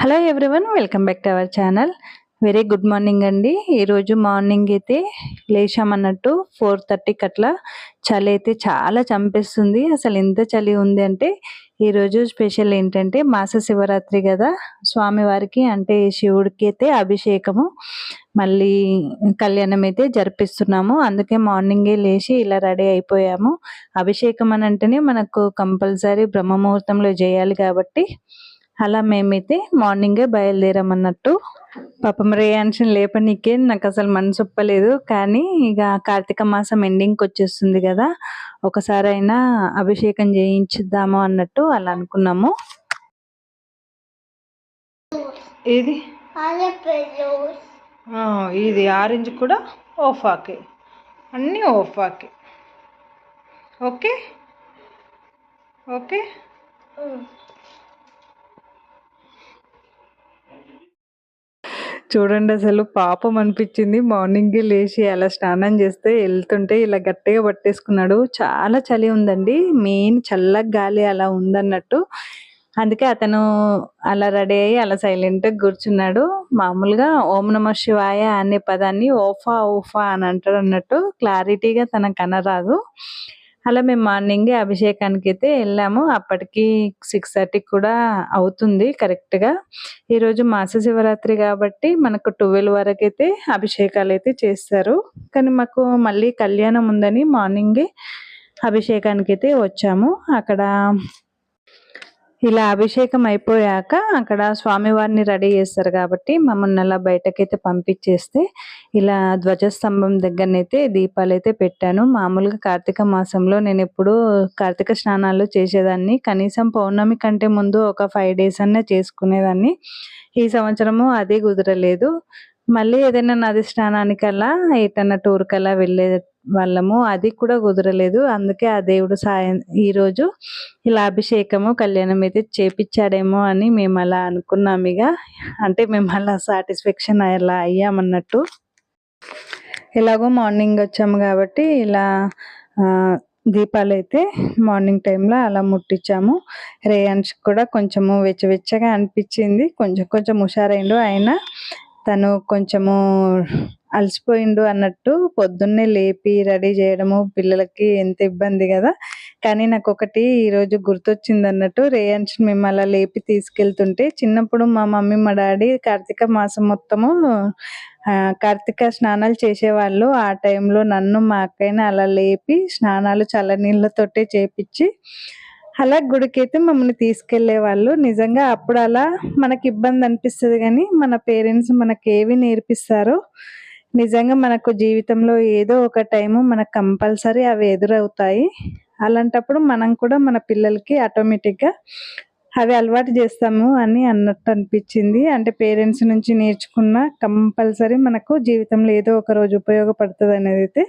Hello everyone welcome back to our channel very good morning అండి. ఈరోజు morning అయితే లేచామన్నట్టు four థర్టీకి అట్లా. చలి అయితే చాలా చంపేస్తుంది. అసలు ఎంత చలి ఉంది అంటే ఈరోజు స్పెషల్ ఏంటంటే మాస శివరాత్రి కదా. స్వామివారికి అంటే శివుడికి అయితే అభిషేకము. మళ్ళీ కళ్యాణం అయితే జరిపిస్తున్నాము. అందుకే మార్నింగే లేచి ఇలా రెడీ అయిపోయాము. అభిషేకం అని అంటేనే మనకు కంపల్సరీ బ్రహ్మ ముహూర్తంలో చేయాలి కాబట్టి అలా మేమైతే మార్నింగే బయలుదేరామన్నట్టు. పాపం రేయాన్షన్ లేపనీకే నాకు అసలు మనసు ఒప్పలేదు కానీ ఇక కార్తీక మాసం ఎండింగ్కి వచ్చేస్తుంది కదా ఒకసారి అయినా అభిషేకం చేయించుద్దాము అన్నట్టు అలా అనుకున్నాము. ఇది ఇది ఆరెంజ్ కూడా ఓఫాకే. అన్నీ ఓఫాకే. ఓకే? ఓకే? చూడండి అసలు పాపం అనిపించింది. మార్నింగే లేచి అలా స్నానం చేస్తే వెళ్తుంటే ఇలా గట్టిగా పట్టేసుకున్నాడు. చాలా చలి ఉందండి. మెయిన్ చల్లగా గాలి అలా ఉందన్నట్టు. అందుకే అతను అలా రెడీ అయ్యి అలా సైలెంట్గా కూర్చున్నాడు. మామూలుగా ఓం నమ శివాయ అనే పదాన్ని ఓఫా ఓఫా అని అంటాడు అన్నట్టు క్లారిటీగా తనకు అనరాదు అలా మేము మార్నింగే అభిషేకానికి అయితే వెళ్ళాము. అప్పటికి సిక్స్ థర్టీకి కూడా అవుతుంది కరెక్ట్గా. ఈరోజు మాస శివరాత్రి కాబట్టి మనకు ట్వెల్వ్ వరకు అయితే అభిషేకాలు అయితే చేస్తారు. కానీ మాకు మళ్ళీ కళ్యాణం ఉందని మార్నింగే అభిషేకానికి అయితే వచ్చాము. అక్కడ ఇలా అభిషేకం అయిపోయాక అక్కడ స్వామివారిని రెడీ చేస్తారు కాబట్టి మమ్మల్ని అలా బయటకైతే పంపించేస్తే ఇలా ధ్వజస్తంభం దగ్గరనైతే దీపాలు అయితే పెట్టాను. మామూలుగా కార్తీక మాసంలో నేను ఎప్పుడు కార్తీక స్నానాలు చేసేదాన్ని. కనీసం పౌర్ణమి కంటే ముందు ఒక ఫైవ్ డేస్ అన్నా చేసుకునేదాన్ని. ఈ సంవత్సరము అదే కుదరలేదు. మళ్ళీ ఏదైనా నది స్నానానికల్లా ఏటన్నా టూర్కల్లా వెళ్ళే వాళ్ళము అది కూడా కుదరలేదు. అందుకే ఆ దేవుడు సాయం ఈరోజు ఇలా అభిషేకము కళ్యాణం అయితే చేపించాడేమో అని మేము అలా అనుకున్నాం ఇక అంటే మేము అలా సాటిస్ఫాక్షన్ అలా అయ్యామన్నట్టు ఎలాగో మార్నింగ్ వచ్చాము కాబట్టి ఇలా దీపాలు అయితే మార్నింగ్ టైంలో అలా ముట్టించాము రేయన్స్ కూడా కొంచెము వెచ్చవెచ్చగా అనిపించింది. కొంచెం కొంచెం హుషారైండు అయినా తను కొంచెము అలసిపోయిండు అన్నట్టు పొద్దున్నే లేపి రెడీ చేయడము పిల్లలకి ఎంత ఇబ్బంది కదా. కానీ నాకు ఒకటి ఈరోజు గుర్తొచ్చింది అన్నట్టు రేయన్స్ మేము అలా లేపి తీసుకెళ్తుంటే చిన్నప్పుడు మా మమ్మీ మా డాడీ కార్తీక మాసం మొత్తము కార్తీక స్నానాలు చేసేవాళ్ళు. ఆ టైంలో నన్ను మా అక్కయ్యని అలా లేపి స్నానాలు చల్ల నీళ్ళతోటే చేపించి అలా గుడికైతే మమ్మల్ని తీసుకెళ్ళే వాళ్ళు నిజంగా అప్పుడు అలా మనకి ఇబ్బంది అనిపిస్తుంది కానీ మన పేరెంట్స్ మనకి ఏవి నేర్పిస్తారో నిజంగా మనకు జీవితంలో ఏదో ఒక టైము మనకు కంపల్సరీ అవి ఎదురవుతాయి. అలాంటప్పుడు మనం కూడా మన పిల్లలకి ఆటోమేటిక్గా అవి అలవాటు చేస్తాము అని అన్నట్టు అనిపించింది. అంటే పేరెంట్స్ నుంచి నేర్చుకున్న కంపల్సరీ మనకు జీవితంలో ఏదో ఒక రోజు ఉపయోగపడుతుంది అనేది అయితే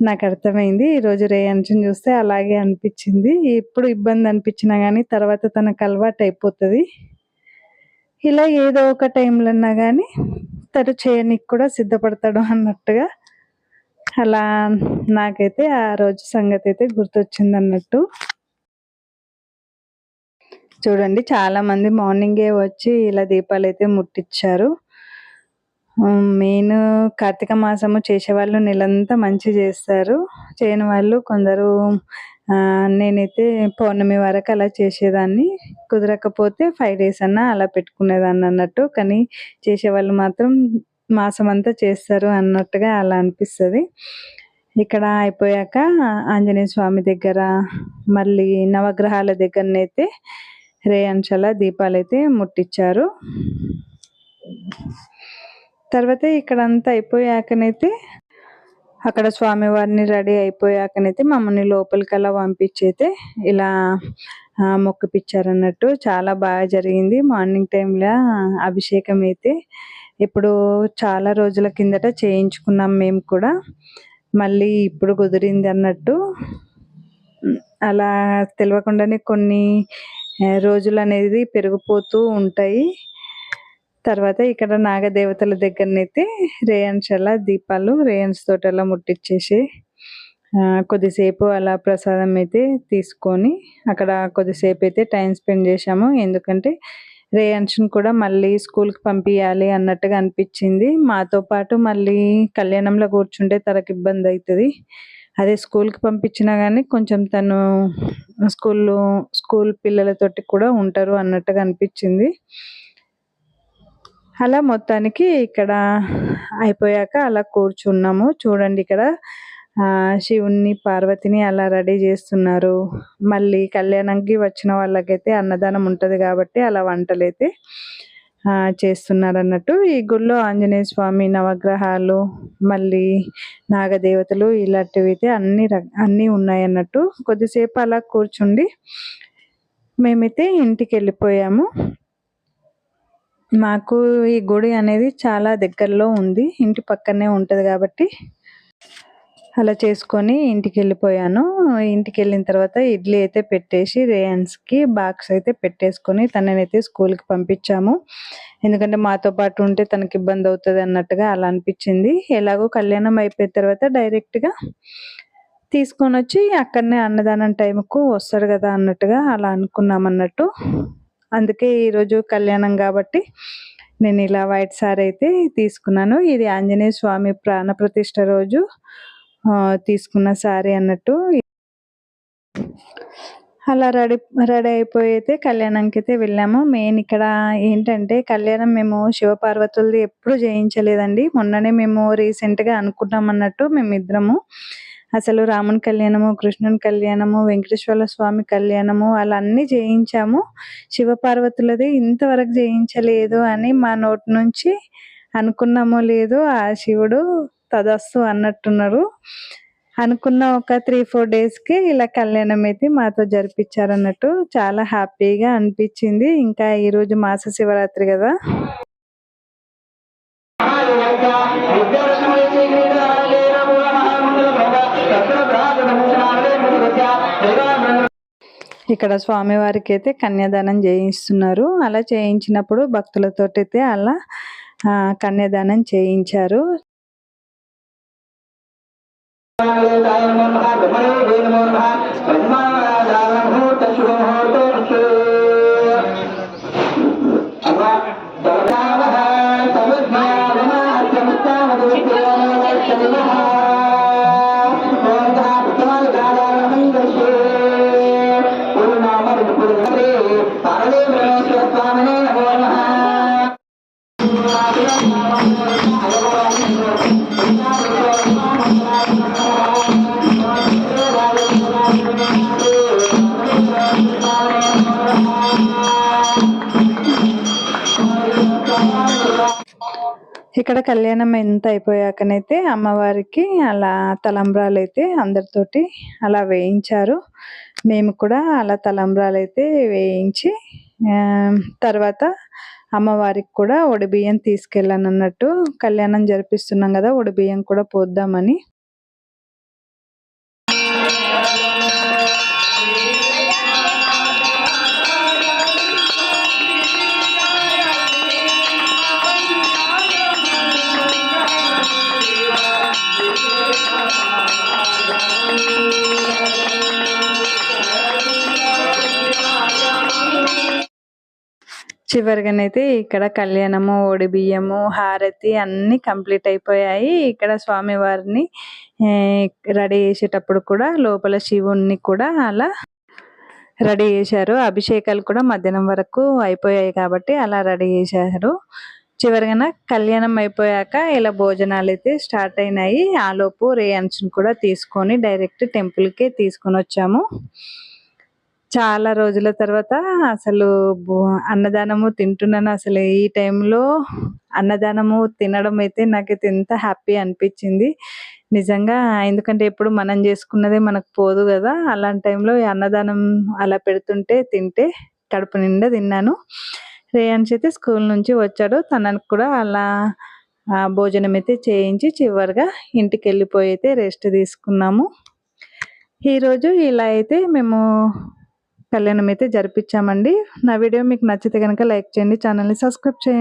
నాకు అర్థమైంది. ఈరోజు రేయాన్షన్ చూస్తే అలాగే అనిపించింది. ఎప్పుడు ఇబ్బంది అనిపించినా కానీ తర్వాత తనకు అలవాటు అయిపోతుంది. ఇలా ఏదో ఒక టైంలో అన్నా కానీ తను చేయనికి కూడా సిద్ధపడతాడు అన్నట్టుగా అలా నాకైతే ఆ రోజు సంగతి అయితే గుర్తొచ్చింది అన్నట్టు. చూడండి చాలా మంది మార్నింగే వచ్చి ఇలా దీపాలు అయితే ముట్టించారు మెయిన్ కార్తీక మాసము చేసేవాళ్ళు నెలంతా మంచి చేస్తారు. చేయని వాళ్ళు కొందరు నేనైతే పౌర్ణమి వరకు అలా చేసేదాన్ని. కుదరకపోతే ఫైవ్ డేస్ అన్నా అలా పెట్టుకునేదాన్ని అన్నట్టు. కానీ చేసేవాళ్ళు మాత్రం మాసం అంతా చేస్తారు అన్నట్టుగా అలా అనిపిస్తుంది. ఇక్కడ అయిపోయాక ఆంజనేయ స్వామి దగ్గర మళ్ళీ నవగ్రహాల దగ్గరనైతే రేయంచల దీపాలు అయితే ముట్టించారు తర్వాత ఇక్కడ అంతా అయిపోయాకనైతే అక్కడ స్వామివారిని రెడీ అయిపోయాకనైతే మమ్మల్ని లోపలికి అలా పంపించైతే ఇలా మొక్కిపిచ్చారన్నట్టు చాలా బాగా జరిగింది. మార్నింగ్ టైంలో అభిషేకం అయితే ఇప్పుడు చాలా రోజుల కిందట చేయించుకున్నాం మేము కూడా. మళ్ళీ ఇప్పుడు కుదిరింది అన్నట్టు. అలా తెలియకుండానే కొన్ని రోజులు అనేది పెరిగిపోతూ ఉంటాయి. తర్వాత ఇక్కడ నాగదేవతల దగ్గరనైతే రేయన్స్ అలా దీపాలు రేయన్స్ తోటి అలా ముట్టించేసి కొద్దిసేపు అలా ప్రసాదం అయితే తీసుకొని అక్కడ కొద్దిసేపు అయితే టైం స్పెండ్ చేసాము ఎందుకంటే రేయన్స్ని కూడా మళ్ళీ స్కూల్కి పంపించాలి అన్నట్టుగా అనిపించింది. మాతో పాటు మళ్ళీ కళ్యాణంలో కూర్చుంటే తనకు ఇబ్బంది అవుతుంది అదే స్కూల్కి పంపించినా కానీ కొంచెం తను స్కూల్లో స్కూల్ పిల్లలతోటి కూడా ఉంటారు అన్నట్టుగా అనిపించింది. అలా మొత్తానికి ఇక్కడ అయిపోయాక అలా కూర్చున్నాము. చూడండి ఇక్కడ శివుణ్ణి పార్వతిని అలా రెడీ చేస్తున్నారు. మళ్ళీ కళ్యాణంకి వచ్చిన వాళ్ళకైతే అన్నదానం ఉంటుంది కాబట్టి అలా వంటలైతే చేస్తున్నారు అన్నట్టు ఈ గుళ్ళో ఆంజనేయ స్వామి నవగ్రహాలు మళ్ళీ నాగదేవతలు ఇలాంటివి అయితే అన్ని అన్నీ ఉన్నాయి అన్నట్టు కొద్దిసేపు అలా కూర్చుండి మేమైతే ఇంటికి వెళ్ళిపోయాము మాకు ఈ గుడి అనేది చాలా దగ్గరలో ఉంది. ఇంటి పక్కనే ఉంటుంది కాబట్టి అలా చేసుకొని ఇంటికి వెళ్ళిపోయాను. ఇంటికి వెళ్ళిన తర్వాత ఇడ్లీ అయితే పెట్టేసి రేయన్స్కి బాక్స్ అయితే పెట్టేసుకొని తననైతే స్కూల్కి పంపించాము. ఎందుకంటే మాతో పాటు ఉంటే తనకి ఇబ్బంది అవుతుంది అన్నట్టుగా అలా అనిపించింది. ఎలాగో కళ్యాణం అయిపోయిన తర్వాత డైరెక్ట్గా తీసుకొని వచ్చి అక్కడనే అన్నదానం టైంకు వస్తాడు కదా అన్నట్టుగా అలా అనుకున్నాం అన్నట్టు అందుకే ఈరోజు కళ్యాణం కాబట్టి నేను ఇలా వైట్ సారీ అయితే తీసుకున్నాను. ఇది ఆంజనేయ స్వామి ప్రాణప్రతిష్ట రోజు తీసుకున్న సారీ అన్నట్టు. అలా రెడీ రెడీ అయిపోయి అయితే కళ్యాణంకి అయితే వెళ్ళాము. మెయిన్ ఇక్కడ ఏంటంటే కళ్యాణం మేము శివపార్వతులది ఎప్పుడు చేయించలేదండి మొన్ననే మేము రీసెంట్గా అనుకున్నాం అన్నట్టు మేమిద్దరము. అసలు రాముని కళ్యాణము కృష్ణుని కళ్యాణము వెంకటేశ్వర స్వామి కళ్యాణము అలా అన్ని చేయించాము శివపార్వతులది ఇంతవరకు చేయించలేదు అని మా నోటి నుంచి అనుకున్నామో లేదో ఆ శివుడు తదస్సు అన్నట్టున్నారు. అనుకున్న ఒక త్రీ ఫోర్ డేస్కి ఇలా కళ్యాణం అయితే మాతో జరిపించారు అన్నట్టు చాలా హ్యాపీగా అనిపించింది. ఇంకా ఈరోజు మాస శివరాత్రి కదా. ఇక్కడ స్వామివారికి అయితే కన్యాదానం చేయిస్తున్నారు అలా చేయించినప్పుడు భక్తులతోటైతే అలా కన్యాదానం చేయించారు ఇక్కడ కళ్యాణం ఎంత అయిపోయాకనైతే అమ్మవారికి అలా తలంబ్రాలు అయితే అందరితోటి అలా వేయించారు. మేము కూడా అలా తలంబ్రాలు అయితే వేయించి తర్వాత అమ్మవారికి కూడా బియ్యం తీసుకెళ్ళాను అన్నట్టు కళ్యాణం జరిపిస్తున్నాం కదా బియ్యం కూడా పోద్దామని. చివరిగానైతే ఇక్కడ కళ్యాణము ఓడి బియ్యము హారతి అన్ని కంప్లీట్ అయిపోయాయి. ఇక్కడ స్వామివారిని రెడీ చేసేటప్పుడు కూడా లోపల శివుణ్ణి కూడా అలా రెడీ చేశారు. అభిషేకాలు కూడా మధ్యాహ్నం వరకు అయిపోయాయి కాబట్టి అలా రెడీ చేశారు. చివరిగా కళ్యాణం అయిపోయాక ఇలా భోజనాలు అయితే స్టార్ట్ అయినాయి. ఆలోపు రేయన్స్ కూడా తీసుకొని డైరెక్ట్ టెంపుల్కే తీసుకొని వచ్చాము. చాలా రోజుల తర్వాత అసలు అన్నదానము తింటున్నాను. అసలు ఈ టైంలో అన్నదానము తినడం అయితే నాకైతే ఎంత హ్యాపీ అనిపించింది. నిజంగా ఎందుకంటే ఎప్పుడు మనం చేసుకున్నదే మనకు పోదు కదా. అలాంటి టైంలో అన్నదానం అలా పెడుతుంటే తింటే కడుపు నిండా తిన్నాను. రేయాన్స్ అయితే స్కూల్ నుంచి వచ్చాడు. తనకు కూడా అలా భోజనం అయితే చేయించి చివరిగా ఇంటికి వెళ్ళిపోయి అయితే రెస్ట్ తీసుకున్నాము. ఈరోజు ఇలా అయితే మేము కళ్యాణం అయితే జరిపించామండి. నా వీడియో మీకు నచ్చితే కనుక లైక్ చేయండి ఛానల్ని సబ్స్క్రైబ్ చేయండి.